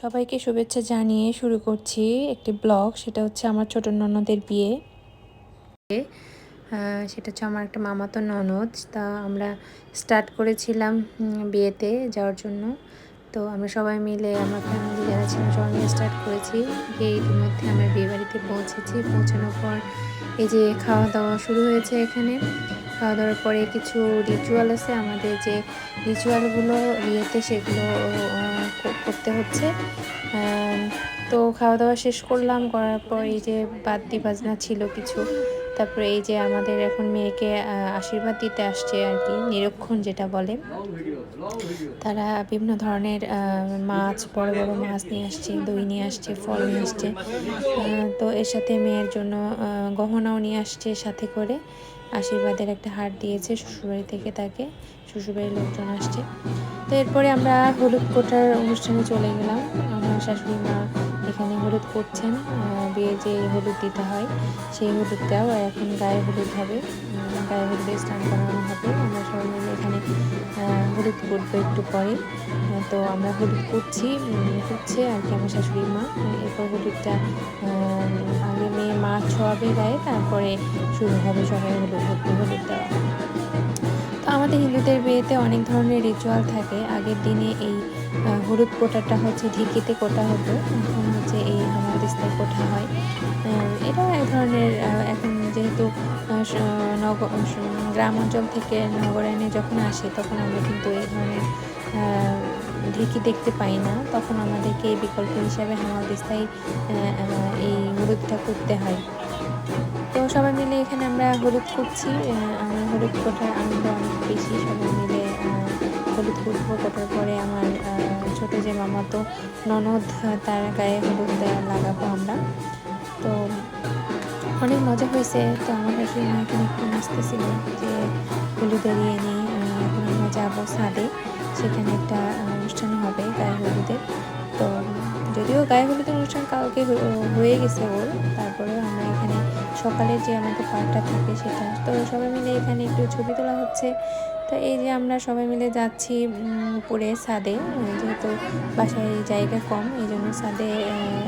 সবাইকে শুভেচ্ছা জানিয়ে শুরু করছি একটি ব্লগ, সেটা হচ্ছে আমার ছোট ননদের বিয়ে। সেটা হচ্ছে আমার একটা মামাতো ননদ, তা আমরা স্টার্ট করেছিলাম বিয়েতে যাওয়ার জন্য। তো আমরা সবাই মিলে, আমার ফ্যামিলি যারা ছিলাম সবাই মিলে স্টার্ট করেছি। গিয়ে ইতিমধ্যে আমরা বিয়ে বাড়িতে পৌঁছেছি। পৌঁছানোর পর এই যে খাওয়া দাওয়া শুরু হয়েছে এখানে। খাওয়া দাওয়ার পরে কিছু রিচুয়াল আছে। আমাদের যে রিচুয়ালগুলো বিয়েতে সেগুলো করতে হচ্ছে। তো খাওয়া দাওয়া শেষ করলাম, করার পর এই যে বাদ্যি বাজনা ছিল কিছু তারপরে এই যে আমাদের এখন মেয়েকে আশীর্বাদ দিতে আসছে আর কি, নিরক্ষণ যেটা বলে। তারা বিভিন্ন ধরনের মাছ, বড় বড় মাছ নিয়ে আসছে, দই নিয়ে আসছে, ফল নিয়ে আসছে। তো এর সাথে মেয়ের জন্য গহনাও নিয়ে আসছে সাথে করে। আশীর্বাদের একটা হার দিয়েছে শ্বশুরবাড়ি থেকে তাকে, শ্বশুরবাড়ির লোকজন আসছে। তো এরপরে আমরা হলুদ কোটার অনুষ্ঠানে চলে গেলাম। আমার শাশুড়ি মা এখানে হলুদ করছেন বিয়ে যে হলুদ দিতে হয়, সেই হলুদটাও এখন গায়ে হলুদ হবে গায়ে হলুদে স্নান করানো হবে। আমরা সবাই মিলে এখানে হলুদ করব একটু পরে। তো আমরা হলুদ করছি করছে আর কি আমার শাশুড়ি মা। এরপর হলুদটা আগে মেয়ে মা ছোঁয়াবে গায়ে, তারপরে শুরু হবে সবাই হলুদ হলুদ দেওয়া। আমাদের হিন্দুদের বিয়েতে অনেক ধরনের রিচুয়াল থাকে। আগের দিনে এই হলুদ কোটাটা হচ্ছে ঢিকিতে কোটা হতো, এখন হচ্ছে এই হামাদিস্তায় কোঠা হয়। এটা এক ধরনের এখন যেহেতু আহ, স- নগ স- গ্রাম অঞ্চল থেকে নগরায়ণে যখন আসে তখন আমরা কিন্তু এই ধরনের ঢেকি দেখতে পাই না। তখন আমাদেরকে এই বিকল্প হিসাবে হামাদিস্তায় এই হলুদটা করতে হয়। তো সবাই মিলে এখানে আমরা হলুদ করছি আমার হলুদ কোটার আনন্দ অনেক বেশি। সবাই মিলে হলুদ কুটবো কোটার পরে আমার ছোট যে মামা তো ননদ, তার গায়ে হলুদ লাগাবো আমরা। তো অনেক মজা হয়েছে। তো আমার শাশুড়ি মা এখানে একটু নাচতেছিল যে হলুদ এড়িয়ে নিয়ে এখন আমরা যাব ছাদে। সেখানে একটা অনুষ্ঠান হবে গায়ে হলুদের। তো যদিও গায়ে হলুদের অনুষ্ঠান কাউকে হয়ে গেছে ওর, তারপরেও আমরা সকালে যে আমাদের পার্কটা থাকে সেটা। তো সবাই মিলে এখানে একটু ছবি তোলা হচ্ছে। তো এই যে আমরা সবাই মিলে যাচ্ছি উপরে সাদে যেহেতু বাসায় জায়গা কম এই জন্য সাদে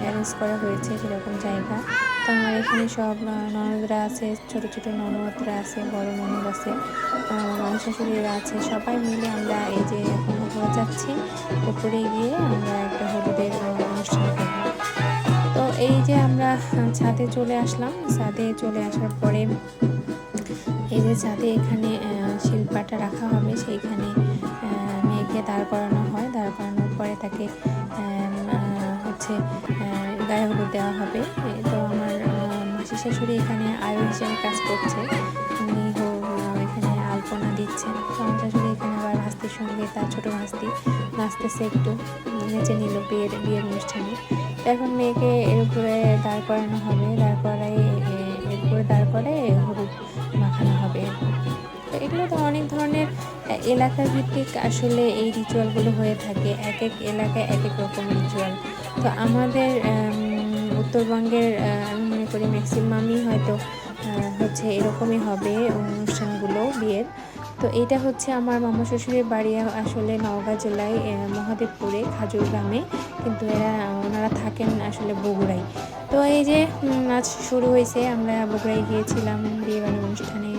অ্যারেঞ্জ করা হয়েছে সেরকম জায়গা। তো আমার এখানে সব ননদরা আছে, ছোট ছোট ননদরা আছে, বড় ননদ আছে আমার শাশুড়িরা আছে। সবাই মিলে আমরা এই যে এখন যাচ্ছি। উপরে গিয়ে আমরা একটা হলুদের অনুষ্ঠান এই যে আমরা ছাদে চলে আসলাম। ছাদে চলে আসার পরে এই যে ছাদে এখানে শিল্পাটা রাখা হবে। সেইখানে মেয়েকে দাঁড় করানো হয়। দাঁড় করানোর পরে তাকে হচ্ছে গায়ে হলুদ দেওয়া হবে। তো আমার মাসি শাশুড়ি এখানে আয়ু হিসেবে কাজ করছে। উনি এখানে আলপনা দিচ্ছেন। তো আমার শাশুড়ি ভাস্তির সঙ্গে তার ছোটো ভাস্তি নাচতেছে একটু নেচে নিল বিয়ের বিয়ের অনুষ্ঠানে। এখন মেয়েকে এর উপরে দাঁড় করানো হবে দাঁড় করাই এর উপরে দাঁড় করে হলুদ মাখানো হবে। তো এগুলো তো অনেক ধরনের আহ, এলাকা ভিত্তিক আসলে এই রিচুয়ালগুলো হয়ে থাকে। এক এক এলাকায় এক এক রকম রিচুয়াল তো আমাদের উত্তরবঙ্গের আমি মনে করি ম্যাক্সিমামই হয়তো হচ্ছে এরকমই হবে অনুষ্ঠানগুলো বিয়ের। তো এটা হচ্ছে আমার মামা শ্বশুরের বাড়ি আসলে নওগাঁ জেলায় মহাদেবপুরে খাজুর গ্রামে। কিন্তু এরা ওনারা থাকেন আসলে বগুড়ায়। তো এই যে নাচ শুরু হয়েছে আমরা বগুড়ায় গিয়েছিলাম বিয়েবাড়ির অনুষ্ঠানে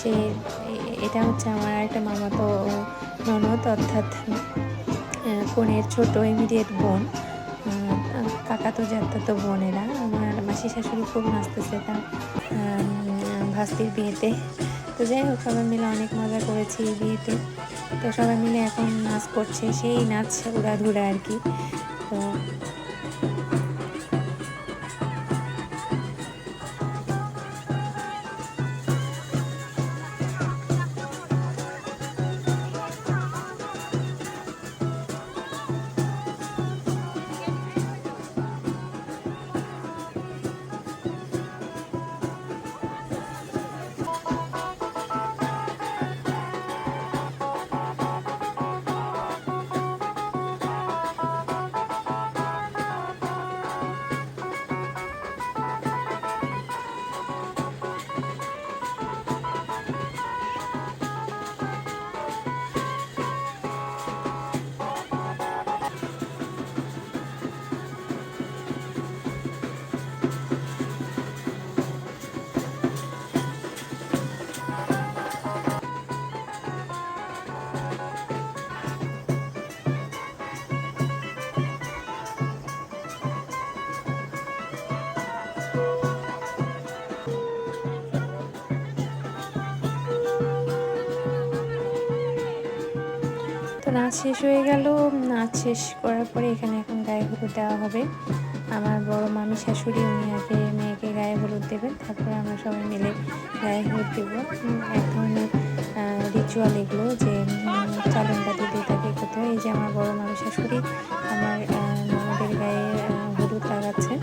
সে এটা হচ্ছে আমার একটা মামাতো ননদ অর্থাৎ কনের ছোট ইমিডিয়েট বোন। আহ, কাকাতো তো বোনেরা। আমার মাসি শাশুড়ি খুব নাচতেছে তার ভাস্তির বিয়েতে। তো যাই হোক, সবাই মিলে অনেক মজা করেছি বিয়েতে। তো সবাই মিলে এখন নাচ করছে, সেই নাচ উড়াধুরা আর কি। নাচ শেষ হয়ে গেল। নাচ শেষ করার পরে এখানে এখন গায়ে হলুদ দেওয়া হবে। আমার বড় মামি শাশুড়ি, উনি আগে মেয়েকে গায়ে হলুদ দেবেন, তারপরে আমরা সবাই মিলে গায়ে হলুদ দেব। এক ধরনের রিচুয়াল এগুলো যে চালন বাটি দিয়ে তাকে করতে হয়। এই যে আমার বড় মামি শাশুড়ি, আমার ননদের গায়ে হলুদ লাগাচ্ছে।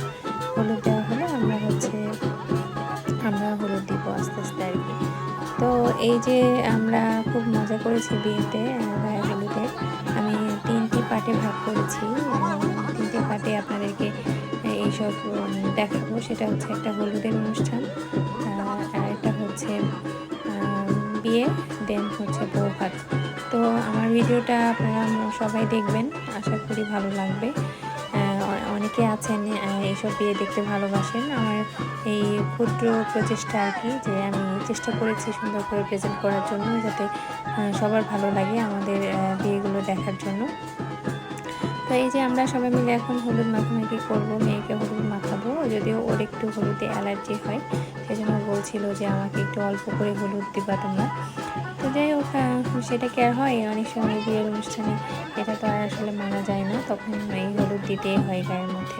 হলুদ দেওয়া হলে আমরা হচ্ছে, আমরা হলুদ দিব আস্তে আস্তে আর কি। তো এই যে আমরা খুব মজা করেছি বিয়েতে পার্টে ভাগ করেছি। তিনটি পার্টে আপনাদেরকে এইসব দেখাবো। সেটা হচ্ছে একটা হলুদের অনুষ্ঠান আর একটা হচ্ছে বিয়ে, দেন হচ্ছে বউ ভাত তো আমার ভিডিওটা আপনারা সবাই দেখবেন। আশা করি ভালো লাগবে। অনেকে আছেন এইসব বিয়ে দেখতে ভালোবাসেন। আমার এই ক্ষুদ্র প্রচেষ্টা আর কি, যে আমি চেষ্টা করেছি সুন্দর করে প্রেজেন্ট করার জন্য, যাতে সবার ভালো লাগে আমাদের বিয়েগুলো দেখার জন্য। তো এই যে আমরা সবাই মিলে এখন হলুদ মাখামাখি করব, মেয়েকে হলুদ মাখাবো, যদিও ওর একটু হলুদে অ্যালার্জি হয়, সেজন্য বলছিল যে আমাকে একটু অল্প করে হলুদ দিবা তোমরা। তো যাই হোক সেটা কি আর হয়? অনেক সময় বিয়ের অনুষ্ঠানে এটা তো আর আসলে মানা যায় না, তখন এই হলুদ দিতেই হয় গায়ের মধ্যে।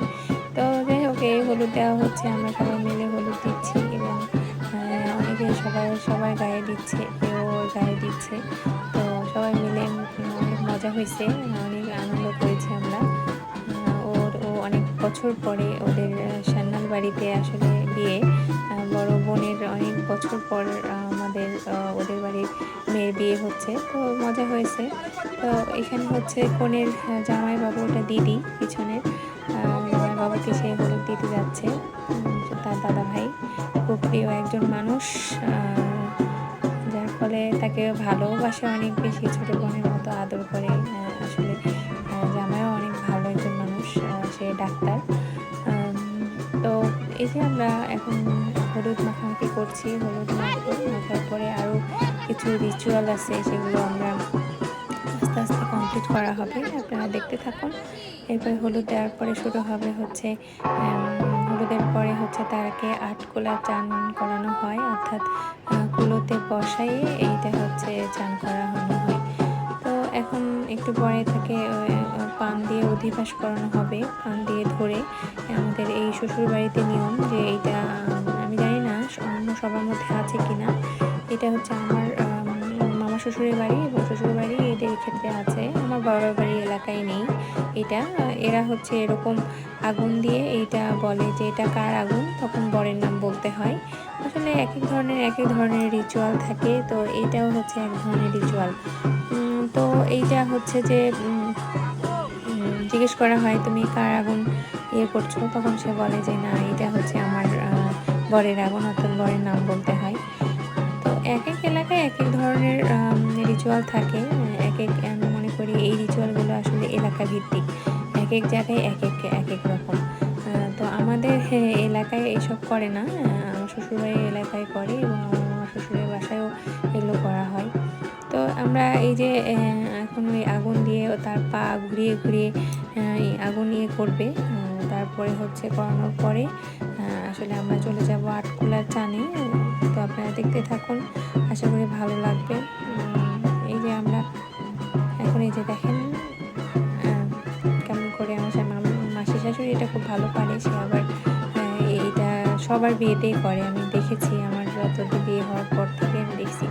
তো যাই হোক, এই হলুদ দেওয়া হচ্ছে, আমরা সবাই মিলে হলুদ দিচ্ছি এবং অনেকে সবাই, সবার গায়ে দিচ্ছে, কেউ গায়ে দিচ্ছে। মজা হয়েছে অনেক আনন্দ করেছি আমরা। ওর ও অনেক বছর পরে ওদের সান্নাল বাড়িতে আসলে বিয়ে বড় বোনের অনেক বছর পর আমাদের ওদের বাড়ির মেয়ের বিয়ে হচ্ছে। তো মজা হয়েছে। তো এখানে হচ্ছে কনের জামাই বাবু ওটা দিদি পিছনের আহ, জামাইবাবুকে সে হলুদ দিতে যাচ্ছে। তার দাদা ভাই খুব প্রিয় একজন মানুষ ফলে তাকে ভালোবাসে অনেক বেশি, ছোট বোনের মতো আদর করে। আসলে জামাইও অনেক ভালো একজন মানুষ সে ডাক্তার। তো এই যে আমরা এখন হলুদ মাখামাখি করছি, হলুদ মাখবো মাখার পরে আরও কিছু রিচুয়াল আছে সেগুলো আমরা আস্তে আস্তে কমপ্লিট করা হবে। আপনারা দেখতে থাকুন। এরপরে হলুদ দেওয়ার পরে শুরু হবে হচ্ছে হলুদের পরে হচ্ছে তাকে আট কোলা চান করানো হয়। অর্থাৎ কুলোতে বসাইয়ে এইটা হচ্ছে চান করানো হয়। তো এখন একটু পরে তাকে পান দিয়ে অধিবাস করানো হবে, পান দিয়ে ধরে আমাদের এই শ্বশুর বাড়িতে নিয়ম যে এইটা, আমি জানি না অন্য সবার মধ্যে আছে কিনা। এটা হচ্ছে আমার মামা শ্বশুরের বাড়ি এবং শ্বশুর বাড়ি এদের ক্ষেত্রে আছে, আমার বাবার বাড়ি এলাকায় নেই এটা। এরা হচ্ছে এরকম আগুন দিয়ে এইটা বলে যে এটা কার আগুন? তখন বরের নাম বলতে হয়। আসলে এক এক ধরনের এক এক ধরনের রিচুয়াল থাকে। তো এইটাও হচ্ছে এক ধরনের রিচুয়াল তো এইটা হচ্ছে যে জিজ্ঞেস করা হয়, তুমি কার আগুন ইয়ে করছ? তখন সে বলে যে, না, এটা হচ্ছে আমার বরের আগুন অর্থাৎ বরের নাম বলতে হয়। তো এক এক এলাকায় এক এক ধরনের রিচুয়াল থাকে। এক এক আমি মনে করি এই রিচুয়ালগুলো আসলে এলাকা ভিত্তিক এক এক জায়গায় এক এক এক এক রকম। আমাদের এলাকায় এসব করে না। আমার শ্বশুরবাড়ির এলাকায় করে এবং আমার শ্বশুরের বাসায়ও এগুলো করা হয়। তো আমরা এই যে এখন ওই আগুন দিয়ে তার পা ঘুরিয়ে ঘুরিয়ে আগুন ইয়ে করবে। তারপরে হচ্ছে করানোর পরে আসলে আমরা চলে যাব আটকুলার চানে। তো আপনারা দেখতে থাকুন, আশা করি ভালো লাগবে। এই যে আমরা এখন এই যে দেখেন কেমন করে আমার মাসি শাশুড়ি এটা খুব ভালো পারে, সে আবার সবার বিয়েতেই করে। আমি দেখেছি আমার যত বিয়ে হওয়ার পর থেকে আমি দেখছি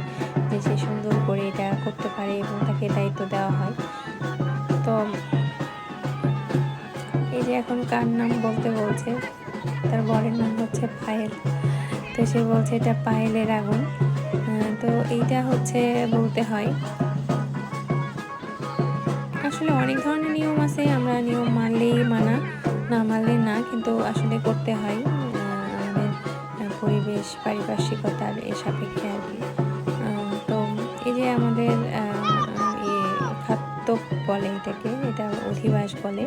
যে সে সুন্দর করে এটা করতে পারে এবং তাকে দায়িত্ব দেওয়া হয়। তো এই যে এখন কার নাম বলতে বলছে, তার বরের নাম হচ্ছে পায়েল। তো সে বলছে এটা পায়েলের আগুন। তো এইটা হচ্ছে বলতে হয়। আসলে অনেক ধরনের নিয়ম আছে, আমরা নিয়ম মানলেই মানা, না মানলে না, কিন্তু আসলে করতে হয়। পরিবেশ, পারিপার্শ্বিকতার এ সাপেক্ষে আর কি। তো এই যে আমাদের খাদ্য বলে এটাকে, এটা অধিবাস বলে,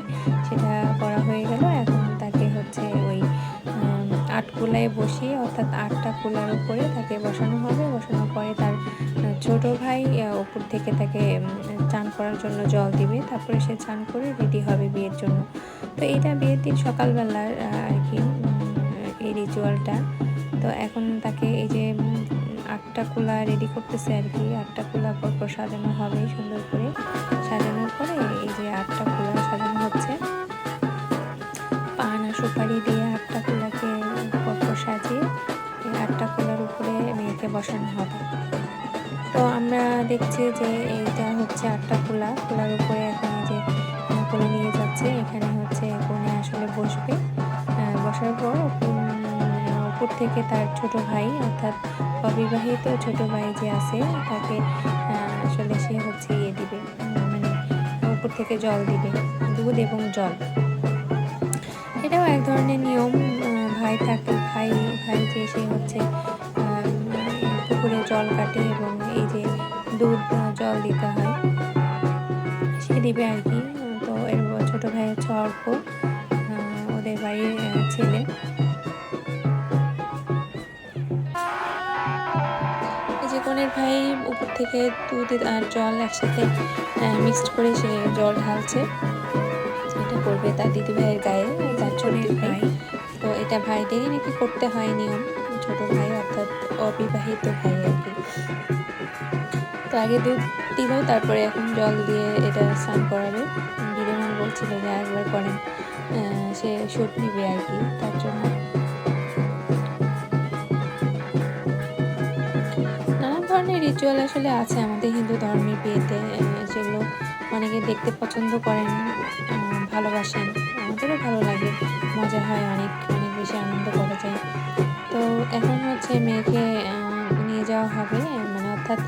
সেটা করা হয়ে গেল। এখন তাকে হচ্ছে ওই আট কুলায় বসিয়ে, অর্থাৎ আটটা কুলার উপরে তাকে বসানো হবে। বসানোর পরে তার ছোট ভাই উপর থেকে তাকে চান করার জন্য জল দিবে। তারপরে সে চান করে রেডি হবে বিয়ের জন্য। তো এটা বিয়ের দিন সকালবেলার আর কি এই রিচুয়ালটা তো এখন তাকে এই যে আটটা কুলা রেডি করতেছে আর কি। আটটা কুলা পরপর সাজানো হবে সুন্দর করে। সাজানোর পরে এই যে আটটা কুলা সাজানো হচ্ছে। পান সুপারি দিয়ে আটটা কুলাকে পরপর সাজিয়ে আটটা কুলার উপরে মেয়েকে বসানো হবে। তো আমরা দেখছি যে এইটা হচ্ছে আটটা কুলা। কুলার উপরে এখন যে কোলে নিয়ে যাচ্ছে। এখানে হচ্ছে কোণে আসলে বসবে। উপর থেকে তার ছোট ভাই, অর্থাৎ অবিবাহিত ছোট ভাই যে আছে, তাকে আসলে সে হচ্ছে ইয়ে দিবে মানে উপর থেকে জল দিবে, দুধ এবং জল। এটাও এক ধরনের নিয়ম ভাই থাকে, ভাই ভাই যে সে হচ্ছে পুকুরে জল কাটে এবং এই যে দুধ জল দিতে হয়, সে দিবে আর কি। তো এর ছোট ভাই হচ্ছে অর্ক ওদের বাড়ির ছেলে। এই ভাই উপর থেকে দুধ আর জল একসাথে মিক্সড করে সে জল ঢালছে। এটা করবে তার দিদি ভাইয়ের গায়ে তার ছোট ভাই। তো এটা ভাইদেরই নাকি করতে হয় নিয়ম ছোট ভাই অর্থাৎ অবিবাহিত ভাই আর কি। তো আগে দুধ দিল তারপরে এখন জল দিয়ে এটা স্নান করাবে। দিদিমান বলছিল যে একবার করেন সে শুট নিবে আর কি তার জন্য। রিচুয়াল আসলে আছে আমাদের হিন্দু ধর্মের বিয়েতে যেগুলো অনেকে দেখতে পছন্দ করেন ভালোবাসেন। আমাদেরও ভালো লাগে, মজা হয় অনেক অনেক বেশি আনন্দ করা যায়। তো এখন হচ্ছে মেয়েকে নিয়ে যাওয়া হবে মানে অর্থাৎ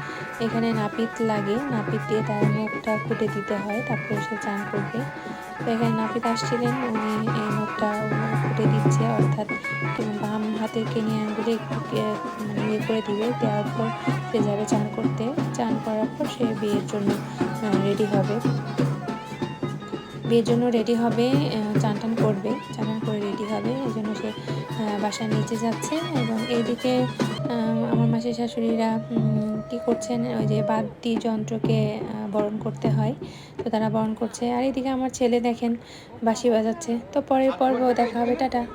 এখানে নাপিত লাগে নাপিত দিয়ে তার মুখটা খুঁটে দিতে হয়, তারপরে সে চান করবে। তো এখানে নাপিত আসছিলেন, উনি এই মুখটা খুঁটে দিচ্ছে, অর্থাৎ বাম হাতের কেনি আঙ্গুলে একটু মানে ইয়ে করে দিবে, দেওয়ার পর সে যাবে চান করতে, চান করার পর সে বিয়ের জন্য রেডি হবে। বিয়ের জন্য রেডি হবে চান টান করবে, চান করে রেডি হবে, এই জন্য সে বাসার নিচে যাচ্ছে এবং এইদিকে আমার মাসির শাশুড়িরা কি করছেন, ওই যে বাদ্যি যন্ত্রকে বরণ করতে হয়, তো তারা বরণ করছে। আর এইদিকে আমার ছেলে দেখেন, বাঁশি বাজাচ্ছে। তো পরের পর্ব দেখা হবে, টাটা।